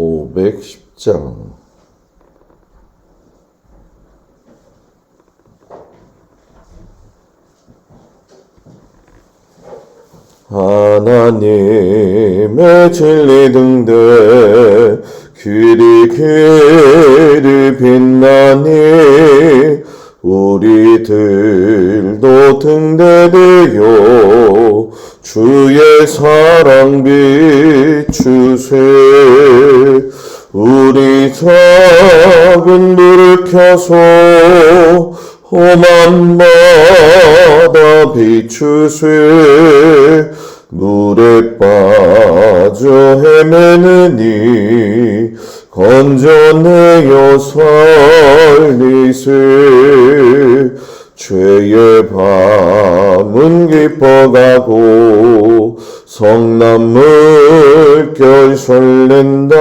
510장. 하나님의 진리 등대 길이 길이 빛나니 우리들도 등대되어 주의 사랑 비추세. 우리 작은 불을 켜서 험한마다 비추세. 물에 빠져 헤매느니 건져내어 살리세 죄의 밤은 깊어가고 성남물 결 설렌다.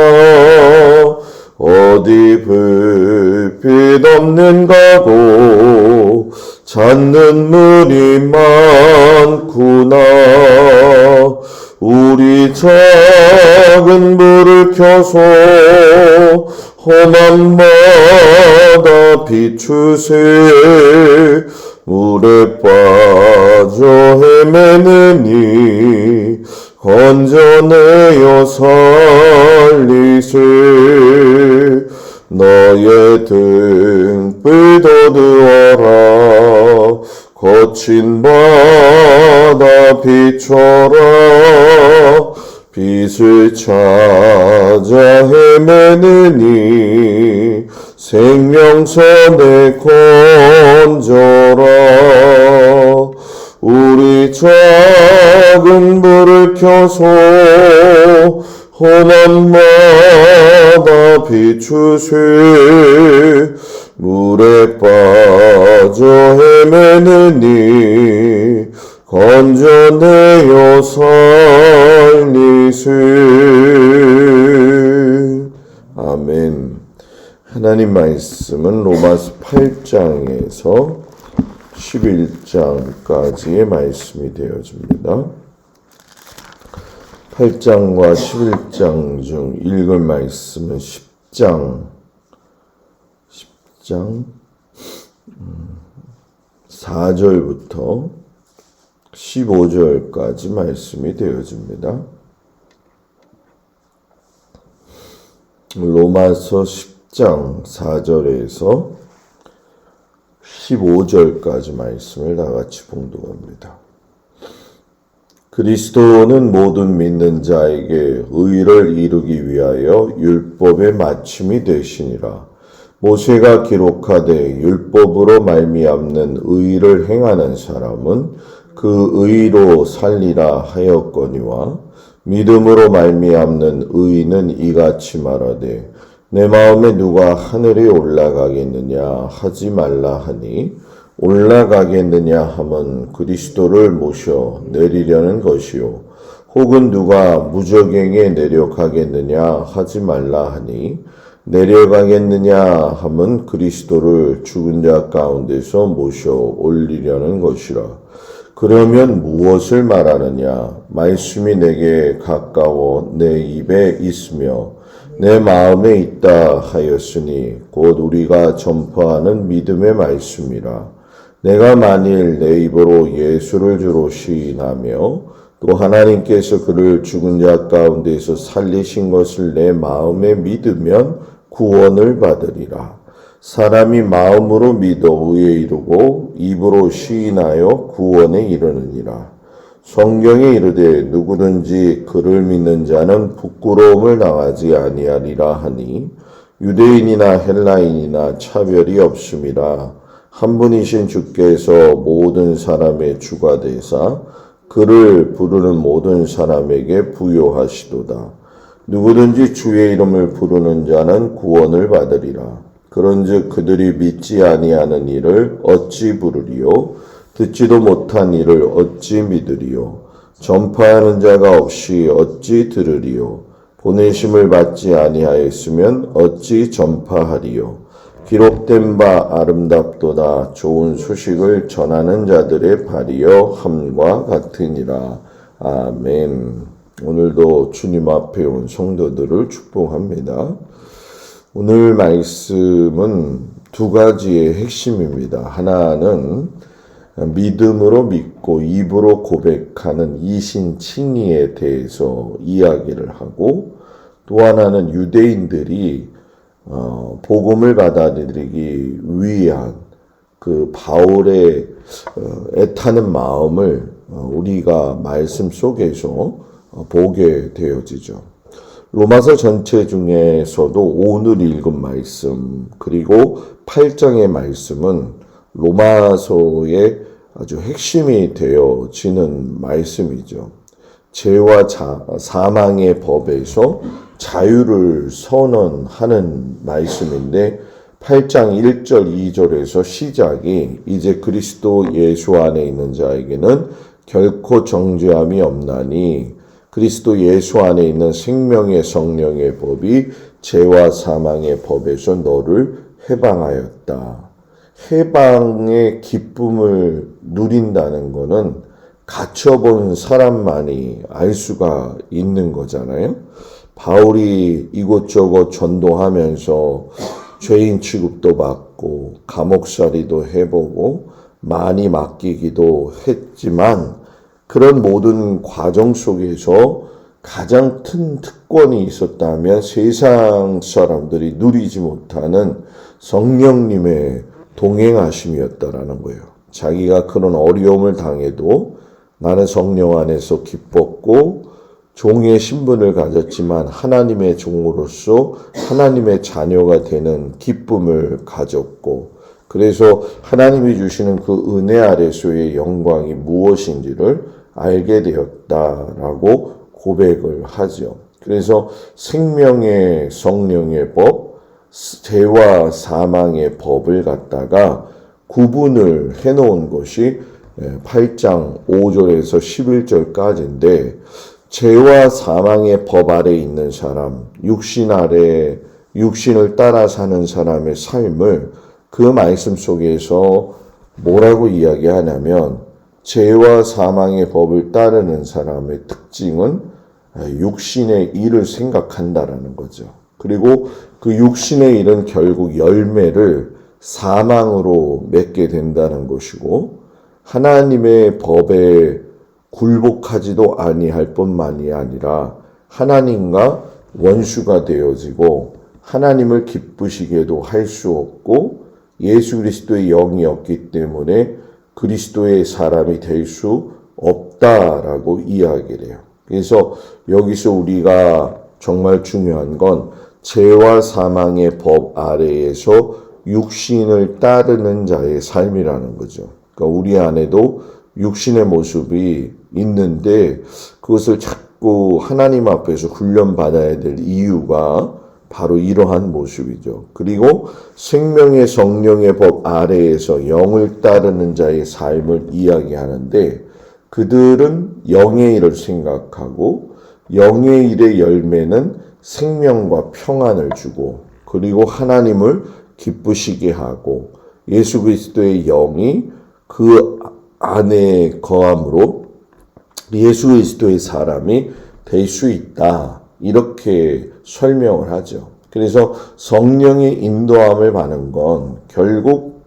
어디 불빛 없는 가고 찾는 물이 많구나. 우리 작은 불을 켜서 험한마다 비추세 물에 빠져 헤매느니 건져내어 살리세 너의 등불 돋우어라. 거친 바다 비춰라 빛을 찾아 헤매느니 생명선에 건져라. 우리 작은 불을 켜서 험한 마다 비추세 물에 빠져 헤매느니 건져내어 살리세 아멘. 하나님 말씀은 로마서 8장에서 11장까지의 말씀이 되어집니다. 8장과 11장 중 읽을 말씀은 10장, 10장? 4절부터 15절까지 말씀이 되어집니다. 로마서 10장 4절에서 15절까지 말씀을 다 같이 봉독합니다. 그리스도는 모든 믿는 자에게 의를 이루기 위하여 율법의 마침이 되시니라. 모세가 기록하되 율법으로 말미암는 의를 행하는 사람은 그 의로 살리라 하였거니와 믿음으로 말미암는 의는 이같이 말하되 내 마음에 누가 하늘에 올라가겠느냐 하지 말라 하니 올라가겠느냐 함은 그리스도를 모셔 내리려는 것이요 혹은 누가 무적행에 내려가겠느냐 하지 말라 하니 내려가겠느냐 함은 그리스도를 죽은 자 가운데서 모셔 올리려는 것이라 그러면 무엇을 말하느냐 말씀이 내게 가까워 내 입에 있으며 내 마음에 있다 하였으니 곧 우리가 전파하는 믿음의 말씀이라. 내가 만일 내 입으로 예수를 주로 시인하며 또 하나님께서 그를 죽은 자 가운데서 살리신 것을 내 마음에 믿으면 구원을 받으리라. 사람이 마음으로 믿어 의에 이르고 입으로 시인하여 구원에 이르느니라. 성경에 이르되 누구든지 그를 믿는 자는 부끄러움을 당하지 아니하리라 하니 유대인이나 헬라인이나 차별이 없음이라 한 분이신 주께서 모든 사람의 주가 되사 그를 부르는 모든 사람에게 부요하시도다. 누구든지 주의 이름을 부르는 자는 구원을 받으리라. 그런즉 그들이 믿지 아니하는 일을 어찌 부르리요? 듣지도 못한 일을 어찌 믿으리요? 전파하는 자가 없이 어찌 들으리요? 보내심을 받지 아니하였으면 어찌 전파하리요? 기록된 바 아름답도다 좋은 소식을 전하는 자들의 발이여 함과 같으니라. 아멘. 오늘도 주님 앞에 온 성도들을 축복합니다. 오늘 말씀은 두 가지의 핵심입니다. 하나는 믿음으로 믿고 입으로 고백하는 이신칭의에 대해서 이야기를 하고 또 하나는 유대인들이 어, 복음을 받아들이기 위한 그 바울의 어, 애타는 마음을 어, 우리가 말씀 속에서 어, 보게 되어지죠. 로마서 전체 중에서도 오늘 읽은 말씀 그리고 8장의 말씀은 로마서의 아주 핵심이 되어지는 말씀이죠. 죄와 자, 사망의 법에서 자유를 선언하는 말씀인데 8장 1절 2절에서 시작이 이제 그리스도 예수 안에 있는 자에게는 결코 정죄함이 없나니 그리스도 예수 안에 있는 생명의 성령의 법이 죄와 사망의 법에서 너를 해방하였다. 해방의 기쁨을 누린다는 것은 갇혀본 사람만이 알 수가 있는 거잖아요. 바울이 이곳저곳 전도하면서 죄인 취급도 받고 감옥살이도 해보고 많이 맡기기도 했지만 그런 모든 과정 속에서 가장 큰 특권이 있었다면 세상 사람들이 누리지 못하는 성령님의 동행하심이었다라는 거예요. 자기가 그런 어려움을 당해도 나는 성령 안에서 기뻤고 종의 신분을 가졌지만 하나님의 종으로서 하나님의 자녀가 되는 기쁨을 가졌고 그래서 하나님이 주시는 그 은혜 아래서의 영광이 무엇인지를 알게 되었다라고 고백을 하죠. 그래서 생명의 성령의 법, 죄와 사망의 법을 갖다가 구분을 해 놓은 것이 8장 5절에서 11절까지인데 죄와 사망의 법 아래 있는 사람, 육신 아래 육신을 따라 사는 사람의 삶을 그 말씀 속에서 뭐라고 이야기하냐면 죄와 사망의 법을 따르는 사람의 특징은 육신의 일을 생각한다라는 거죠. 그리고 그 육신의 일은 결국 열매를 사망으로 맺게 된다는 것이고 하나님의 법에 굴복하지도 아니할 뿐만이 아니라 하나님과 원수가 되어지고 하나님을 기쁘시게도 할 수 없고 예수 그리스도의 영이 없기 때문에 그리스도의 사람이 될 수 없다라고 이야기를 해요. 그래서 여기서 우리가 정말 중요한 건 죄와 사망의 법 아래에서 육신을 따르는 자의 삶이라는 거죠. 그러니까 우리 안에도 육신의 모습이 있는데 그것을 자꾸 하나님 앞에서 훈련받아야 될 이유가 바로 이러한 모습이죠. 그리고 생명의 성령의 법 아래에서 영을 따르는 자의 삶을 이야기하는데 그들은 영의 일을 생각하고 영의 일의 열매는 생명과 평안을 주고 그리고 하나님을 기쁘시게 하고 예수 그리스도의 영이 그 안에 거함으로 예수 그리스도의 사람이 될 수 있다. 이렇게 설명을 하죠. 그래서 성령의 인도함을 받는 건 결국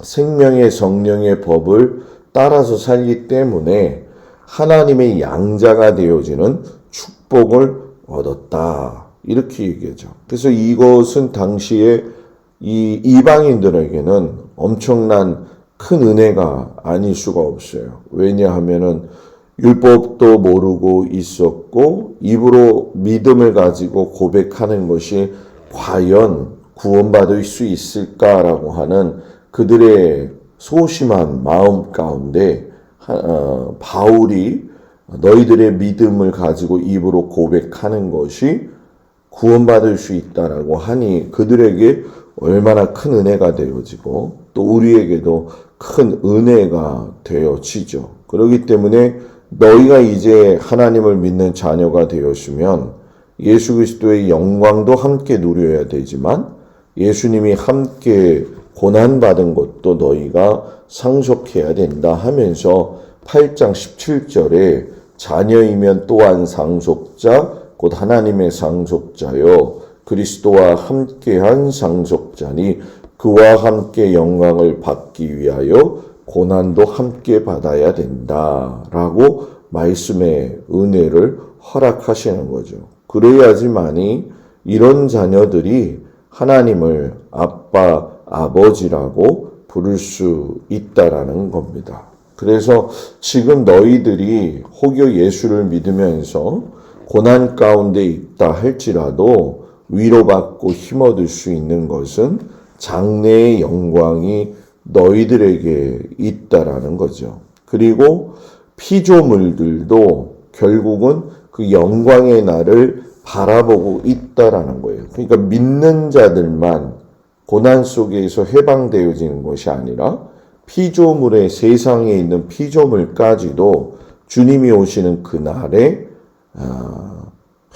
생명의 성령의 법을 따라서 살기 때문에 하나님의 양자가 되어지는 축복을 얻었다. 이렇게 얘기하죠. 그래서 이것은 당시에 이 이방인들에게는 엄청난 큰 은혜가 아닐 수가 없어요. 왜냐하면은 율법도 모르고 있었고 입으로 믿음을 가지고 고백하는 것이 과연 구원받을 수 있을까라고 하는 그들의 소심한 마음 가운데 하- 어, 바울이 너희들의 믿음을 가지고 입으로 고백하는 것이 구원받을 수 있다라고 하니 그들에게 얼마나 큰 은혜가 되어지고 또 우리에게도 큰 은혜가 되어지죠. 그렇기 때문에 너희가 이제 하나님을 믿는 자녀가 되었으면 예수 그리스도의 영광도 함께 누려야 되지만 예수님이 함께 고난받은 것도 너희가 상속해야 된다 하면서 8장 17절에 자녀이면 또한 상속자 곧 하나님의 상속자요. 그리스도와 함께한 상속자니 그와 함께 영광을 받기 위하여 고난도 함께 받아야 된다라고 말씀의 은혜를 허락하시는 거죠. 그래야지만이 이런 자녀들이 하나님을 아빠, 아버지라고 부를 수 있다라는 겁니다. 그래서 지금 너희들이 혹여 예수를 믿으면서 고난 가운데 있다 할지라도 위로받고 힘얻을 수 있는 것은 장래의 영광이 너희들에게 있다라는 거죠. 그리고 피조물들도 결국은 그 영광의 날을 바라보고 있다라는 거예요. 그러니까 믿는 자들만 고난 속에서 해방되어지는 것이 아니라 피조물의 세상에 있는 피조물까지도 주님이 오시는 그날에 아,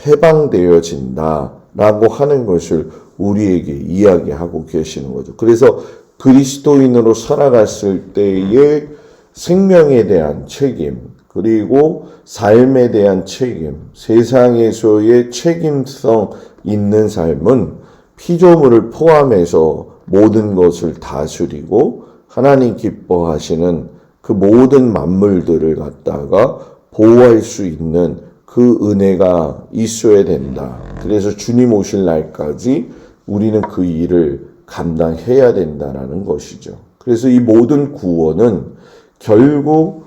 해방되어진다라고 하는 것을 우리에게 이야기하고 계시는 거죠. 그래서 그리스도인으로 살아갔을 때의 생명에 대한 책임, 그리고 삶에 대한 책임, 세상에서의 책임성 있는 삶은 피조물을 포함해서 모든 것을 다스리고 하나님 기뻐하시는 그 모든 만물들을 갖다가 보호할 수 있는 그 은혜가 있어야 된다. 그래서 주님 오실 날까지 우리는 그 일을 감당해야 된다라는 것이죠. 그래서 이 모든 구원은 결국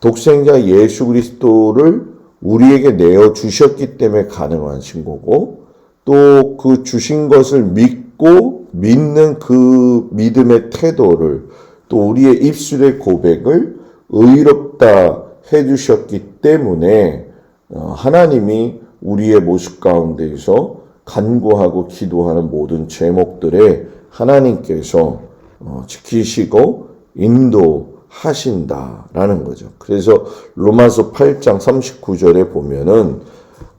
독생자 예수 그리스도를 우리에게 내어 주셨기 때문에 가능한 신고고 또 그 주신 것을 믿고 믿는 그 믿음의 태도를 또 우리의 입술의 고백을 의롭다 해 주셨기 때문에 어, 하나님이 우리의 모습 가운데에서 간구하고 기도하는 모든 제목들에 하나님께서 어, 지키시고 인도하신다라는 거죠. 그래서 로마서 8장 39절에 보면은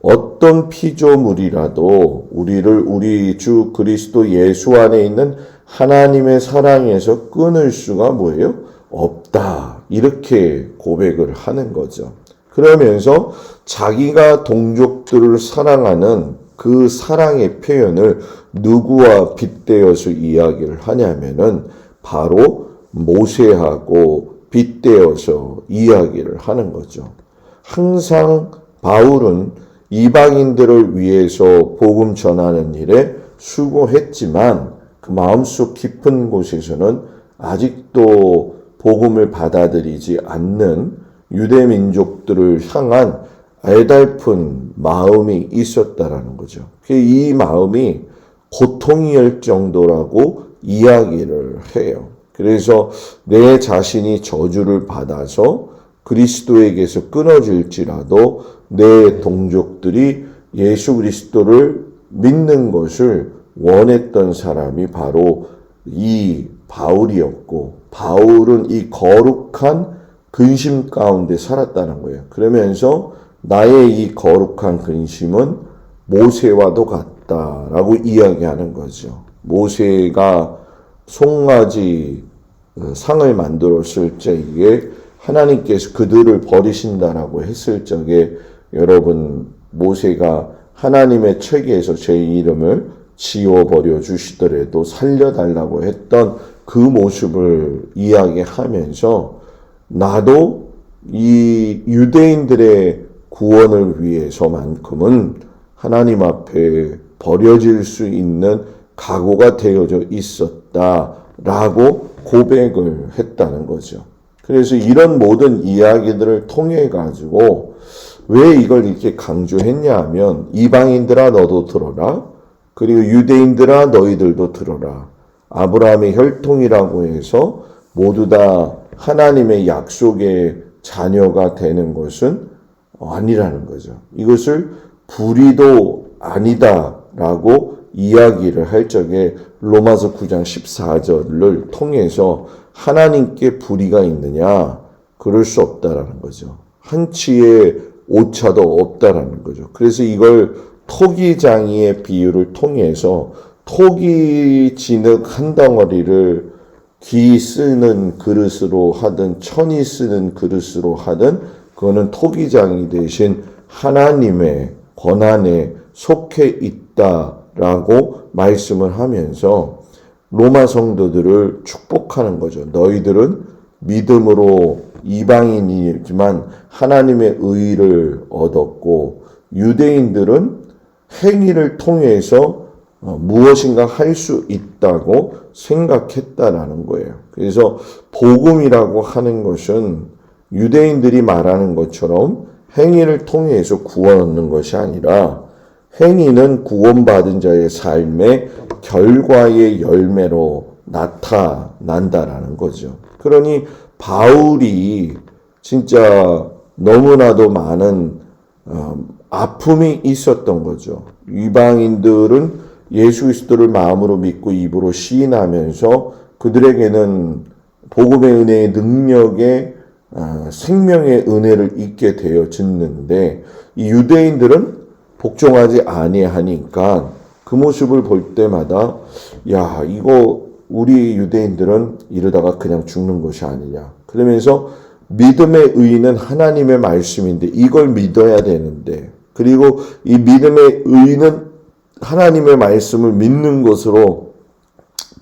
어떤 피조물이라도 우리를 우리 주 그리스도 예수 안에 있는 하나님의 사랑에서 끊을 수가 뭐예요? 없다. 이렇게 고백을 하는 거죠. 그러면서 자기가 동족들을 사랑하는 그 사랑의 표현을 누구와 빗대어서 이야기를 하냐면은 바로 모세하고 빗대어서 이야기를 하는 거죠. 항상 바울은 이방인들을 위해서 복음 전하는 일에 수고했지만 그 마음속 깊은 곳에서는 아직도 복음을 받아들이지 않는 유대 민족들을 향한 애달픈 마음이 있었다라는 거죠. 이 마음이 고통이일 정도라고 이야기를 해요. 그래서 내 자신이 저주를 받아서 그리스도에게서 끊어질지라도 내 동족들이 예수 그리스도를 믿는 것을 원했던 사람이 바로 이 바울이었고 바울은 이 거룩한 근심 가운데 살았다는 거예요. 그러면서 나의 이 거룩한 근심은 모세와도 같다라고 이야기하는 거죠. 모세가 송아지 어, 상을 만들었을 적에 하나님께서 그들을 버리신다라고 했을 적에 여러분 모세가 하나님의 책에서 제 이름을 지워버려 주시더라도 살려달라고 했던 그 모습을 이야기하면서 나도 이 유대인들의 구원을 위해서만큼은 하나님 앞에 버려질 수 있는 각오가 되어져 있었다라고 고백을 했다는 거죠. 그래서 이런 모든 이야기들을 통해 가지고 왜 이걸 이렇게 강조했냐 하면 이방인들아 너도 들어라. 그리고 유대인들아 너희들도 들어라. 아브라함의 혈통이라고 해서 모두 다 하나님의 약속의 자녀가 되는 것은 아니라는 거죠. 이것을 불의도 아니다라고 이야기를 할 적에 로마서 9장 14절을 통해서 하나님께 불의가 있느냐? 그럴 수 없다라는 거죠. 한치의 오차도 없다라는 거죠. 그래서 이걸 토기장이의 비유를 통해서 토기 진흙 한 덩어리를 기 쓰는 그릇으로 하든 천이 쓰는 그릇으로 하든 그거는 토기장이 대신 하나님의 권한에 속해 있다라고 말씀을 하면서 로마 성도들을 축복하는 거죠. 너희들은 믿음으로 이방인이지만 하나님의 의를 얻었고 유대인들은 행위를 통해서 어, 무엇인가 할 수 있다고 생각했다라는 거예요. 그래서 복음이라고 하는 것은 유대인들이 말하는 것처럼 행위를 통해서 구원 얻는 것이 아니라 행위는 구원받은 자의 삶의 결과의 열매로 나타난다라는 거죠. 그러니 바울이 진짜 너무나도 많은 어, 아픔이 있었던 거죠. 이방인들은 예수 그리스도를 마음으로 믿고 입으로 시인하면서 그들에게는 복음의 은혜의 능력에 아, 생명의 은혜를 잊게 되어졌는데 이 유대인들은 복종하지 아니하니까 그 모습을 볼 때마다 야 이거 우리 유대인들은 이러다가 그냥 죽는 것이 아니냐 그러면서 믿음의 의는 하나님의 말씀인데 이걸 믿어야 되는데 그리고 이 믿음의 의는 하나님의 말씀을 믿는 것으로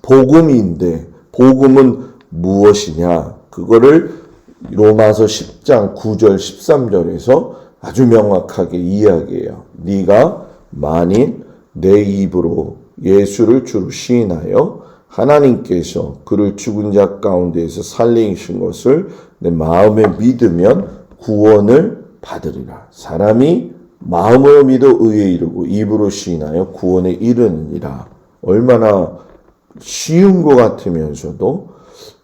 복음인데 복음은 무엇이냐? 그거를 로마서 10장 9절 13절에서 아주 명확하게 이야기해요. 네가 만일 내 입으로 예수를 주로 시인하여 하나님께서 그를 죽은 자 가운데에서 살리신 것을 내 마음에 믿으면 구원을 받으리라. 사람이 마음으로 믿어 의에 이르고 입으로 시인하여 구원에 이르느니라. 얼마나 쉬운 것 같으면서도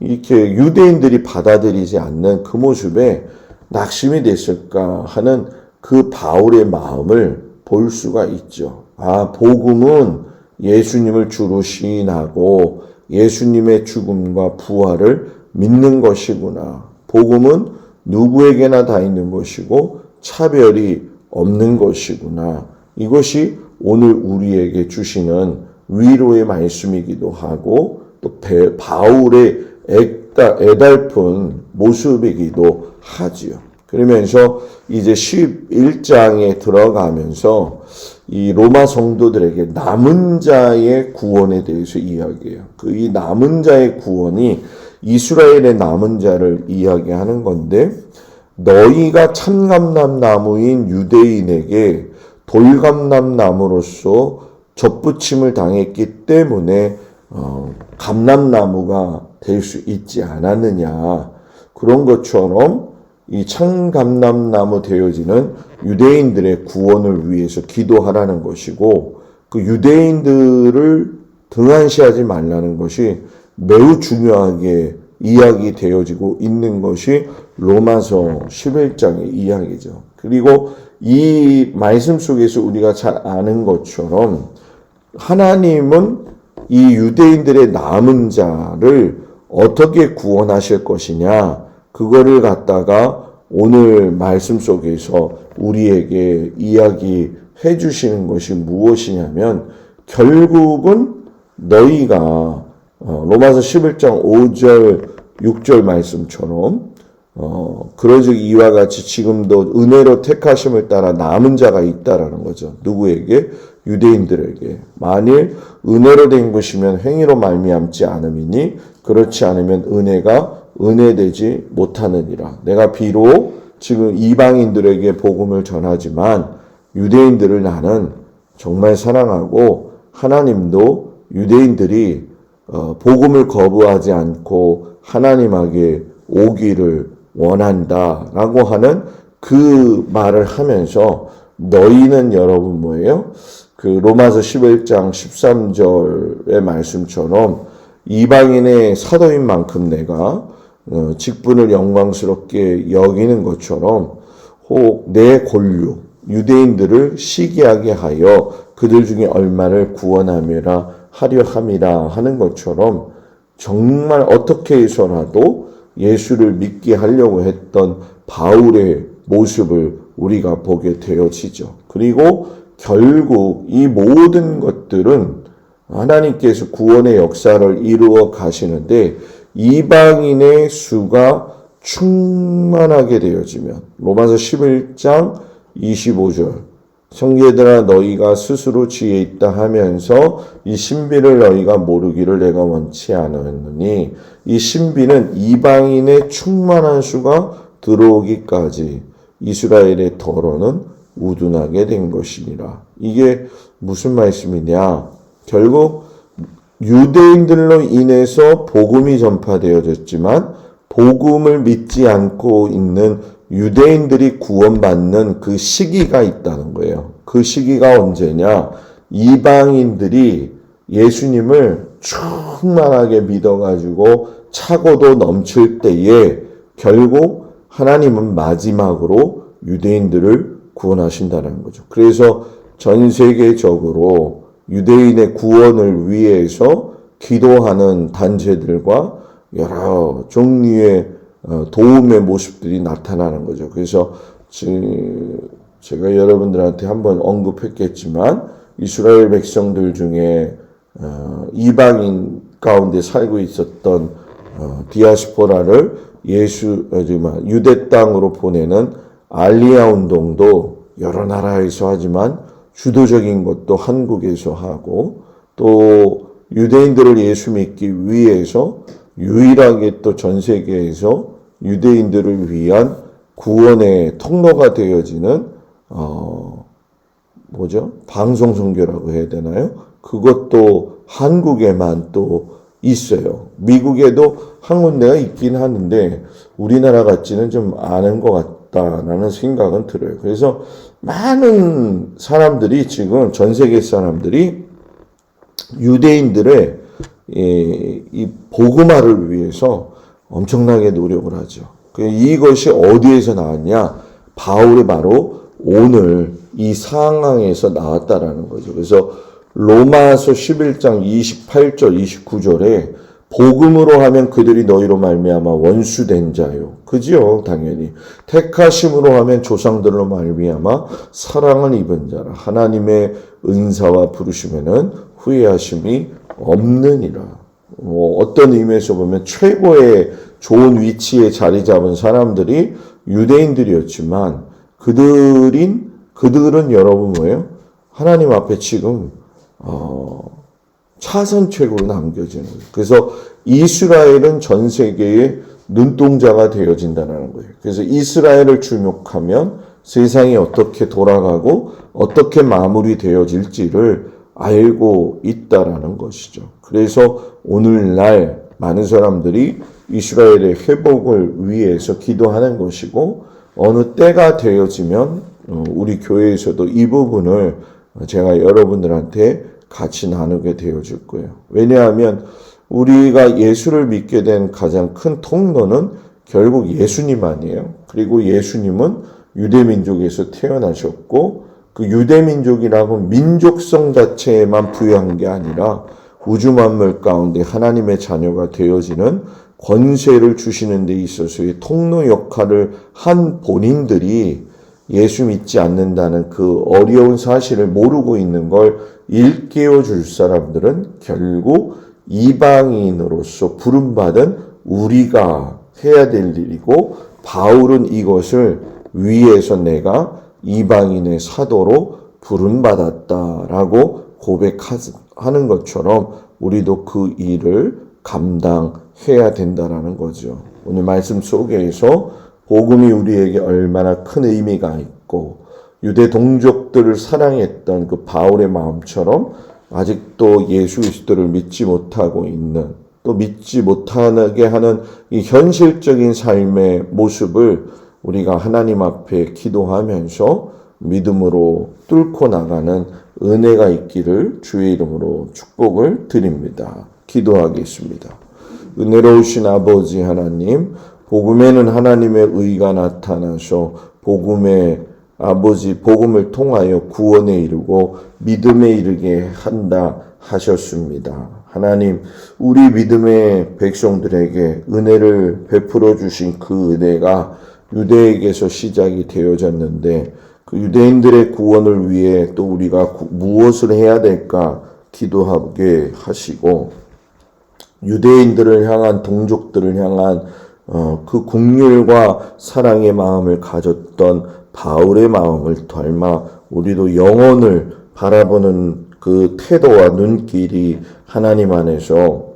이렇게 유대인들이 받아들이지 않는 그 모습에 낙심이 됐을까 하는 그 바울의 마음을 볼 수가 있죠. 아, 복음은 예수님을 주로 시인하고 예수님의 죽음과 부활을 믿는 것이구나. 복음은 누구에게나 다 있는 것이고 차별이 없는 것이구나. 이것이 오늘 우리에게 주시는 위로의 말씀이기도 하고 또 바울의 애달, 애달픈 모습이기도 하지요. 그러면서 이제 11장에 들어가면서 이 로마 성도들에게 남은 자의 구원에 대해서 이야기해요. 그 이 남은 자의 구원이 이스라엘의 남은 자를 이야기하는 건데 너희가 참감람 나무인 유대인에게 돌감람 나무로서 접붙임을 당했기 때문에 어, 감람나무가 될 수 있지 않았느냐 그런 것처럼 이 참감람나무 되어지는 유대인들의 구원을 위해서 기도하라는 것이고 그 유대인들을 등한시하지 말라는 것이 매우 중요하게 이야기 되어지고 있는 것이 로마서 11장의 이야기죠. 그리고 이 말씀 속에서 우리가 잘 아는 것처럼 하나님은 이 유대인들의 남은 자를 어떻게 구원하실 것이냐, 그거를 갖다가 오늘 말씀 속에서 우리에게 이야기해 주시는 것이 무엇이냐면, 결국은 너희가 어, 로마서 11장 5절, 6절 말씀처럼 어, 그러즉 이와 같이 지금도 은혜로 택하심을 따라 남은 자가 있다라는 거죠. 누구에게? 유대인들에게. 만일 은혜로 된 것이면 행위로 말미암지 않음이니 그렇지 않으면 은혜가 은혜되지 못하느니라. 내가 비록 지금 이방인들에게 복음을 전하지만 유대인들을 나는 정말 사랑하고 하나님도 유대인들이 어, 복음을 거부하지 않고 하나님에게 오기를 원한다라고 하는 그 말을 하면서 너희는 여러분 뭐예요? 그 로마서 11장 13절의 말씀처럼 이방인의 사도인 만큼 내가 어, 직분을 영광스럽게 여기는 것처럼 혹 내 권류 유대인들을 시기하게 하여 그들 중에 얼마를 구원하미라 하려 함이라 하는 것처럼 정말 어떻게 해서라도 예수를 믿게 하려고 했던 바울의 모습을 우리가 보게 되어지죠. 그리고 결국 이 모든 것들은 하나님께서 구원의 역사를 이루어 가시는데 이방인의 수가 충만하게 되어지면 로마서 11장 25절 형제들아 너희가 스스로 지혜 있다 하면서 이 신비를 너희가 모르기를 내가 원치 않았느니 이 신비는 이방인의 충만한 수가 들어오기까지 이스라엘의 더러는 우둔하게 된 것이니라. 이게 무슨 말씀이냐? 결국 유대인들로 인해서 복음이 전파되어졌지만 복음을 믿지 않고 있는 유대인들이 구원받는 그 시기가 있다는 거예요. 그 시기가 언제냐? 이방인들이 예수님을 충만하게 믿어가지고 차고도 넘칠 때에 결국 하나님은 마지막으로 유대인들을 구원하신다는 거죠. 그래서 전 세계적으로 유대인의 구원을 위해서 기도하는 단체들과 여러 종류의 어, 도움의 모습들이 나타나는 거죠. 그래서 제가 여러분들한테 한번 언급했겠지만 이스라엘 백성들 중에 어, 이방인 가운데 살고 있었던 어, 디아스포라를 예수 유대 땅으로 보내는 알리아 운동도 여러 나라에서 하지만 주도적인 것도 한국에서 하고 또 유대인들을 예수 믿기 위해서 유일하게 또 전 세계에서 유대인들을 위한 구원의 통로가 되어지는 어 뭐죠? 방송 선교라고 해야 되나요? 그것도 한국에만 또 있어요. 미국에도 한 군데가 있긴 하는데 우리나라 같지는 좀 않은 것같 다라는 생각은 들어요. 그래서 많은 사람들이 지금 전 세계 사람들이 유대인들의 이 복음화를 위해서 엄청나게 노력을 하죠. 그 이것이 어디에서 나왔냐? 바울이 바로 오늘 이 상황에서 나왔다라는 거죠. 그래서 로마서 11장 28절 29절에 복음으로 하면 그들이 너희로 말미암아 원수된 자요. 그지요, 당연히. 택하심으로 하면 조상들로 말미암아 사랑을 입은 자라. 하나님의 은사와 부르심에는 후회하심이 없느니라. 뭐 어떤 의미에서 보면 최고의 좋은 위치에 자리 잡은 사람들이 유대인들이었지만 그들인 그들은 여러분 뭐예요? 하나님 앞에 지금 어, 차선책으로 남겨지는 거예요. 그래서 이스라엘은 전 세계의 눈동자가 되어진다는 거예요. 그래서 이스라엘을 주목하면 세상이 어떻게 돌아가고 어떻게 마무리되어질지를 알고 있다라는 것이죠. 그래서 오늘날 많은 사람들이 이스라엘의 회복을 위해서 기도하는 것이고 어느 때가 되어지면 어, 우리 교회에서도 이 부분을 제가 여러분들한테 같이 나누게 되어질 거예요. 왜냐하면 우리가 예수를 믿게 된 가장 큰 통로는 결국 예수님 아니에요. 그리고 예수님은 유대민족에서 태어나셨고 그 유대민족이라고 민족성 자체에만 부여한 게 아니라 우주 만물 가운데 하나님의 자녀가 되어지는 권세를 주시는 데 있어서의 통로 역할을 한 본인들이 예수 믿지 않는다는 그 어려운 사실을 모르고 있는 걸 일깨워 줄 사람들은 결국 이방인으로서 부름받은 우리가 해야 될 일이고 바울은 이것을 위에서 내가 이방인의 사도로 부름받았다라고 고백하는 것처럼 우리도 그 일을 감당해야 된다라는 거죠. 오늘 말씀 속에서 복음이 우리에게 얼마나 큰 의미가 있고 유대 동족들을 사랑했던 그 바울의 마음처럼 아직도 예수 그리스도를 믿지 못하고 있는 또 믿지 못하게 하는 이 현실적인 삶의 모습을 우리가 하나님 앞에 기도하면서 믿음으로 뚫고 나가는 은혜가 있기를 주의 이름으로 축복을 드립니다. 기도하겠습니다. 은혜로우신 아버지 하나님, 복음에는 하나님의 의가 나타나서 복음의 아버지 복음을 통하여 구원에 이르고 믿음에 이르게 한다 하셨습니다. 하나님, 우리 믿음의 백성들에게 은혜를 베풀어 주신 그 은혜가 유대에게서 시작이 되어졌는데 그 유대인들의 구원을 위해 또 우리가 구- 무엇을 해야 될까 기도하게 하시고 유대인들을 향한 동족들을 향한 어, 그 국률과 사랑의 마음을 가졌던 바울의 마음을 닮아 우리도 영혼을 바라보는 그 태도와 눈길이 하나님 안에서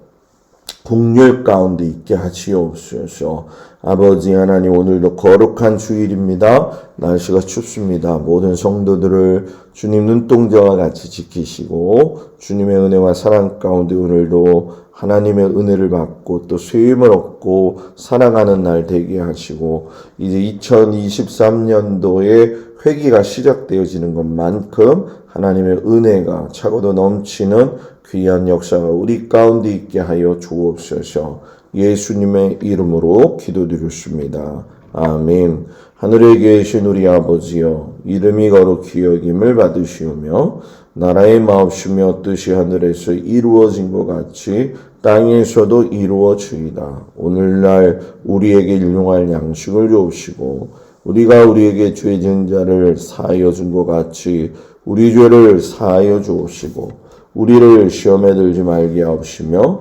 국률 가운데 있게 하시옵소서. 아버지 하나님 오늘도 거룩한 주일입니다. 날씨가 춥습니다. 모든 성도들을 주님 눈동자와 같이 지키시고 주님의 은혜와 사랑 가운데 오늘도 하나님의 은혜를 받고 또 수임을 얻고 살아가는 날 되게 하시고 이제 2023년도에 회기가 시작되어지는 것만큼 하나님의 은혜가 차고도 넘치는 귀한 역사가 우리 가운데 있게 하여 주옵소서. 예수님의 이름으로 기도드렸습니다. 아멘. 하늘에 계신 우리 아버지여, 이름이 거룩히 여김을 받으시오며, 나라의 마옵시며 뜻이 하늘에서 이루어진 것 같이 땅에서도 이루어지이다. 오늘날 우리에게 일용할 양식을 주옵시고, 우리가 우리에게 죄진 자를 사하여 준 것 같이 우리 죄를 사하여 주옵시고, 우리를 시험에 들지 말게 하옵시며